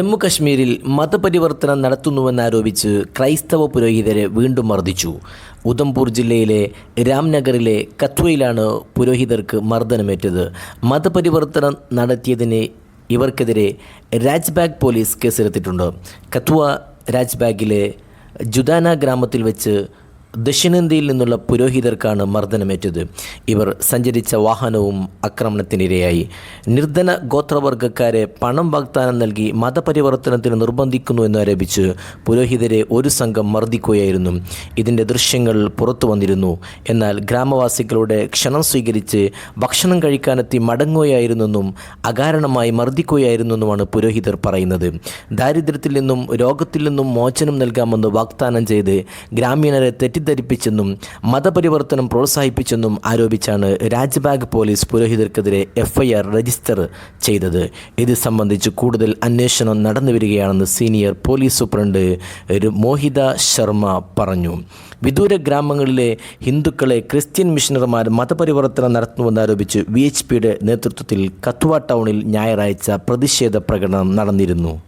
ജമ്മു കശ്മീരിൽ മതപരിവർത്തനം നടത്തുന്നുവെന്നാരോപിച്ച് ക്രൈസ്തവ പുരോഹിതരെ വീണ്ടും മർദ്ദിച്ചു. ഉധംപൂർ ജില്ലയിലെ രാംനഗറിലെ കത്വയിലാണ് പുരോഹിതർക്ക് മർദ്ദനമേറ്റത്. മതപരിവർത്തനം നടത്തിയതിന് ഇവർക്കെതിരെ രാജ്ബാഗ് പോലീസ് കേസെടുത്തിട്ടുണ്ട്. കത്വ രാജ്ബാഗിലെ ജുദാന ഗ്രാമത്തിൽ വെച്ച് ദക്ഷിണേന്ത്യയിൽ നിന്നുള്ള പുരോഹിതർക്കാണ് മർദ്ദനമേറ്റത്. ഇവർ സഞ്ചരിച്ച വാഹനവും ആക്രമണത്തിനിരയായി. നിർധന ഗോത്രവർഗക്കാരെ പണം വാഗ്ദാനം നൽകി മതപരിവർത്തനത്തിന് നിർബന്ധിക്കുന്നു എന്നാരോപിച്ച് പുരോഹിതരെ ഒരു സംഘം മർദ്ദിക്കുകയായിരുന്നു. ഇതിന്റെ ദൃശ്യങ്ങൾ പുറത്തു വന്നിരുന്നു. എന്നാൽ ഗ്രാമവാസികളുടെ ക്ഷണം സ്വീകരിച്ച് ഭക്ഷണം കഴിക്കാനെത്തി മടങ്ങുകയായിരുന്നെന്നും അകാരണമായി മർദ്ദിക്കുകയായിരുന്നെന്നുമാണ് പുരോഹിതർ പറയുന്നത്. ദാരിദ്ര്യത്തിൽ നിന്നും രോഗത്തിൽ നിന്നും മോചനം നൽകാമെന്ന് വാഗ്ദാനം ചെയ്ത് ഗ്രാമീണരെ തെറ്റിദ്ധരിപ്പിച്ചെന്നും മതപരിവർത്തനം പ്രോത്സാഹിപ്പിച്ചെന്നും ആരോപിച്ചാണ് രാജ്ബാഗ് പോലീസ് പുരോഹിതർക്കെതിരെ എഫ്ഐആർ രജിസ്റ്റർ ചെയ്തത്. ഇത് സംബന്ധിച്ച് കൂടുതൽ അന്വേഷണം നടന്നുവരികയാണെന്ന് senior police superintendent Mohita Sharma പറഞ്ഞു. വിദൂര ഗ്രാമങ്ങളിലെ ഹിന്ദുക്കളെ ക്രിസ്ത്യൻ മിഷണർമാർ മതപരിവർത്തനം നടത്തുന്നുവെന്നാരോപിച്ച് വി എച്ച് പിയുടെ നേതൃത്വത്തിൽ കത്വ ടൗണിൽ ഞായറാഴ്ച പ്രതിഷേധ പ്രകടനം നടന്നിരുന്നു.